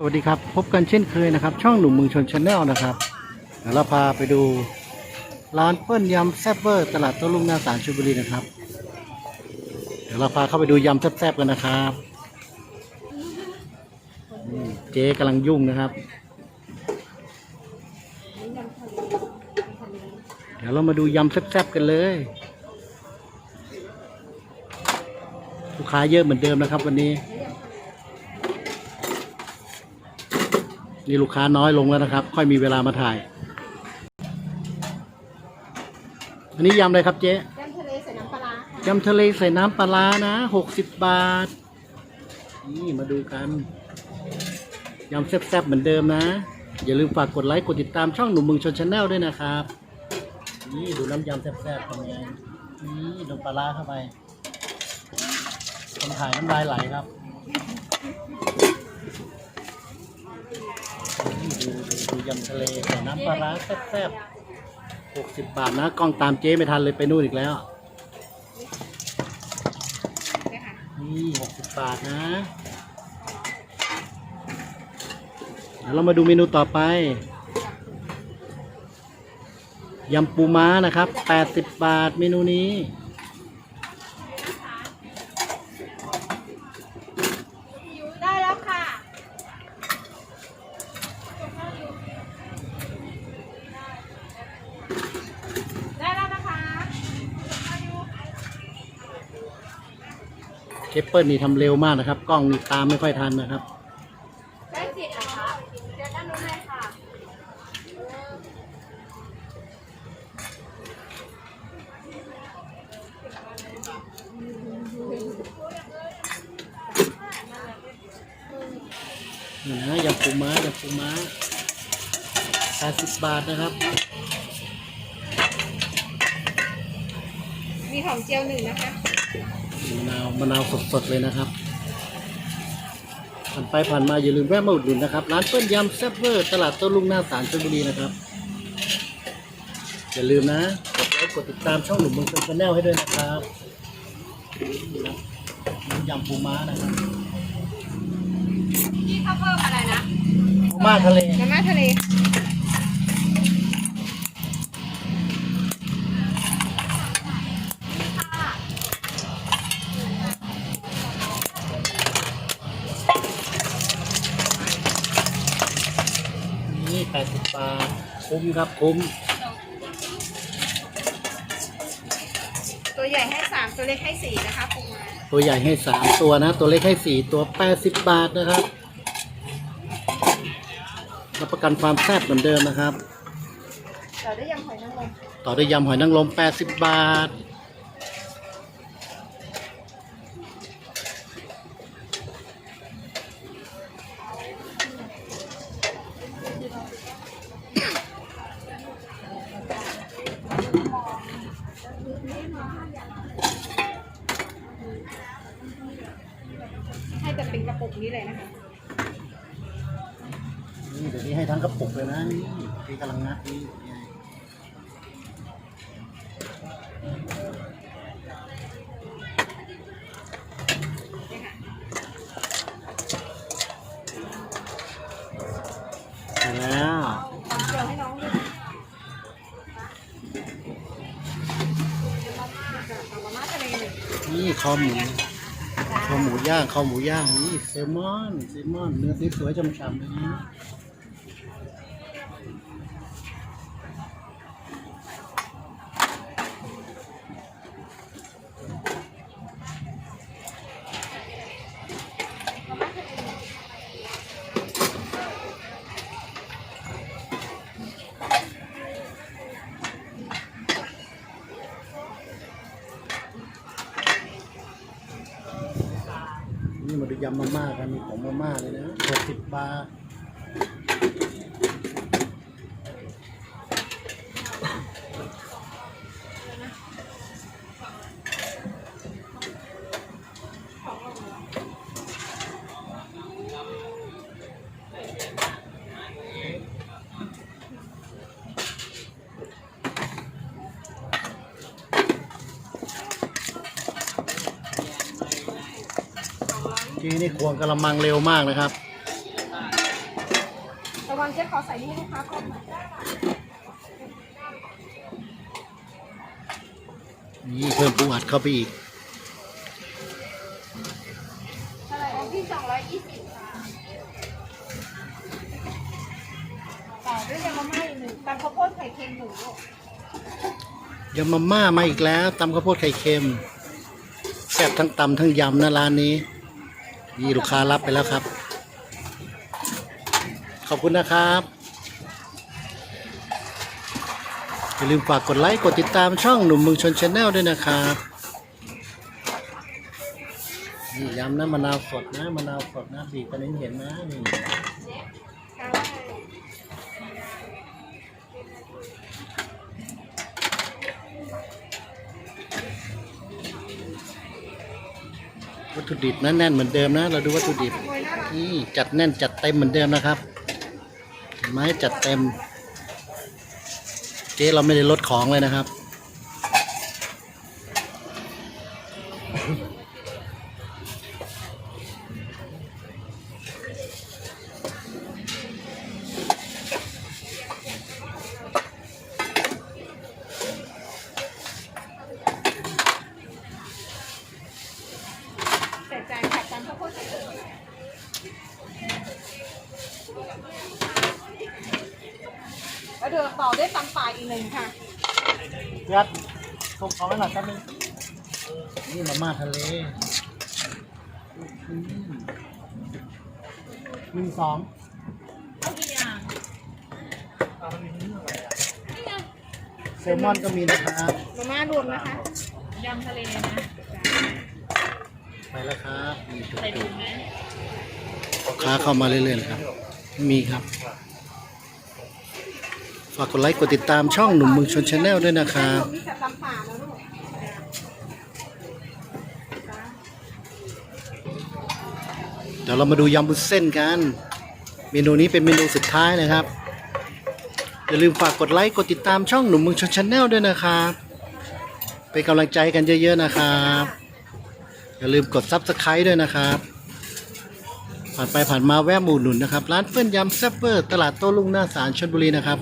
สวัสดีครับ พบกันเช่นเคยนะครับ ช่องหนุ่มเมืองชนชาแนลนะครับเดี๋ยวเราพาไปดูร้านเปิ้ลยำแซ่บเวอร์ตลาดโต้รุ่งนาสารชลบุรีนะครับ เดี๋ยวเราพาเข้าไปดูยำแซ่บๆกันนะครับเจ๊กำลังยุ่งนะครับ เดี๋ยวเรามาดูยำแซ่บๆกันเลย ลูกค้าเยอะเหมือนเดิมนะครับ วันนี้ นี่ลูกค้าน้อยลงแล้วนะครับ ค่อยมีเวลามาถ่าย อันนี้ยำอะไรครับเจ๊ยำทะเลใส่น้ำปลาร้าค่ะยำทะเลใส่น้ำปลาร้านะหกสิบบาท นี่มาดูกันยำแซ่บๆเหมือนเดิมนะ อย่าลืมฝากกดไลค์กดติดตามช่องหนุ่มเมืองชนชาแนลด้วยนะครับ นี่ดูน้ำยำแซ่บๆทำไงนี่ลงปลาร้าเข้าไปคนถ่ายน้ำลายไหลครับนี่ ดูดูดูยำทะเลใส่น้ำปลาร้าแซ่บๆหกสิบบาทนะกล้องตามเจ๊ไม่ทันเลยไปนู่นอีกแล้ว นี่หกสิบบาทนะเดี๋ยวเรามาดูเมนูต่อไปยำปูม้านะครับแปดสิบบาทเมนูนี้ ได้แล้วค่ะ ได้แล้วนะคะ เชฟเปิลนี่ทำเร็วมากนะครับ กล้องนี่ตามไม่ค่อยทันนะครับได้สิทธิ์นะคะเดี๋ยวด้านนู้นเลยค่ะนี่นะยำปูม้ายำปูม้าแปดสิบบาทนะครับ มีหอมเจียวหนึ่งนะคะ มะนาวมะนาวสดๆเลยนะครับผ่านไปผ่านมาอย่าลืมแวะมาอุดหนุนนะครับ ร้านเปิ้ลยำแซ่บเวอร์ตลาดโต้รุ่งหน้าศาลชลบุรีนะครับ อย่าลืมนะกดไลค์กดติดตามช่องหนุ่มเมืองชนชาแนลให้ด้วยนะครับนี่นะน้ำยำปูม้านะครับพี่ข้าวเพิ่มอะไรนะปูม้าทะเลน้ำมาทะเล นี่แปดสิบบาท คุ้มครับคุ้ม ตัวใหญ่ให้สามตัวเล็กให้สี่นะคะปูม้าตัวใหญ่ให้สามตัวนะ ตัวเล็กให้สี่ตัวแปดสิบบาทนะครับ รับประกันความแซ่บเหมือนเดิมนะครับ ต่อด้วยยำหอยนางรมต่อด้วยยำหอยนางรม80 บาท ให้แต่เป็นกระปุกนี้เลยนะคะนี่เดี๋ยวนี้ให้ทั้งกระปุกเลยนะนี่ที่กำลังงัดนี่มาแล้ว หอมเจียวให้น้องด้วยเอามาม่าทะเลห นี่ข้าวหมูข้าวหมูย่างข้าวหมูย่างนี่เซลมอนเซลมอนเนื้อสวยๆฉ่ำๆเลยนะ ยำมาม่ากันมีของมาม่าเลยนะหกสิบบาท ทีนี่ควงกระมังเร็วมากนะครับวันเจ๊ขอใส่นี่ให้ลูกค้าครบหน่อยนี่เพิ่มปูอัดเข้าไปอีกอะไรของพี่สองร้อยยี่สิบค่ะต่อด้วยยำมะม่าอีกหนึ่งตำข้าวโพดไข่เค็มหมูยำมาม่ามาอีกแล้วตำข้าวโพดไข่เค็มแซ่บทั้งตำทั้งยำนะร้านนี้ นี่ลูกค้ารับไปแล้วครับ ขอบคุณนะครับ อย่าลืมฝากกดไลค์ กดติดตามช่องหนุ่มเมืองชนชาแนลด้วยนะครับ นี่ยำนะมะนาวสดนะมะนาวสดนะบีบกันให้เห็นนะนี่ วัตถุดิบนั้นแน่นเหมือนเดิมนะ เราดูวัตถุดิบนี่จัดแน่นจัดเต็มเหมือนเดิมนะครับไม้จัดเต็ม เจ๊เราไม่ได้ลดของเลยนะครับ ใส่จานค่ะตำข้าวโพดไข่เค็มแล้วเดี๋ยวต่อด้วยตำป่าอีกหนึ่งค่ะยัดส่งของให้หน่อยครับนึงนี่มาม่าทะเลอืมหนึ่งสองเอากี่อย่างเซลมอนก็มีนะครับมาม่ารวมนะคะยำทะเลนะ ไปแล้วครับมีจุกใส่ถุงไหมๆลูกค้าเข้ามาเรื่อยๆเลยครับ มีครับ ฝากกดไลค์กดติดตามช่องหนุ่มเมืองชนชาแนลด้วยนะครับมีแต่ตำป่าแล้วลูกเดี๋ยวเรามาดูยำบุญเส้นกัน เมนูนี้เป็นเมนูสุดท้ายนะครับ อย่าลืมฝากกดไลค์กดติดตามช่องหนุ่มเมืองชนชาแนลด้วยนะครับ เป็นกำลังใจกันเยอะๆนะครับ อย่าลืมกดซับสไครต์ด้วยนะครับ ผ่านไปผ่านมาแวะหมู่หนุนนะครับ ร้านเฟื่อนยำแซ่บเวอร์ ตลาดโต้รุ่งหน้าศาลชลบุรีนะครับ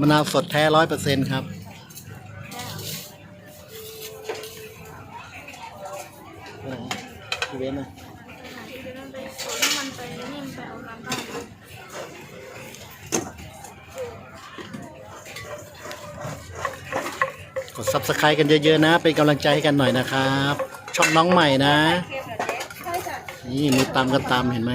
มะนาวสดแท้ร้อยเปอร์เซ็นต์ครับพี่เว้นนะมันไปนิ่มไปเอาน้ำบ้างกด subscribe กันเยอะๆนะ เป็นกำลังใจให้กันหน่อยนะครับ ช่องน้องใหม่นะเค็มเหรอเจ๊ใช่จ้ะนี่มือตามกันตามเห็นไหม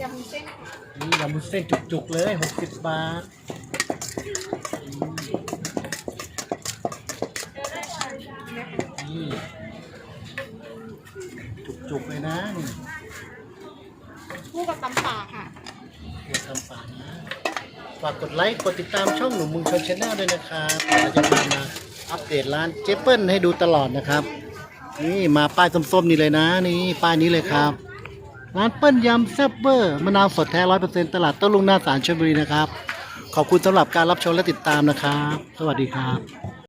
ยำเส้นนี่ยำบุญเส้นจุกๆเลย 60 บาท ตำป่าค่ะเกี่ยวกับฝานะฝากกดไลค์กดติดตามช่องหนุ่มเมุงชนชาแนลด้วยนะครับเราจะมามาอัปเดตร้านเจเปิลให้ดูตลอดนะครับ นี่มาป้ายส้มๆนี่เลยนะ นี่ป้ายนี้เลยครับ ร้านเปิ้ลยำแซ่บเบอร์มะนาวสดแท้ร้อยเปอร์เซ็นต์ตลาดต้นลุงหน้าสารชลบุรีนะครับ ขอบคุณสำหรับการรับชมและติดตามนะครับ สวัสดีครับ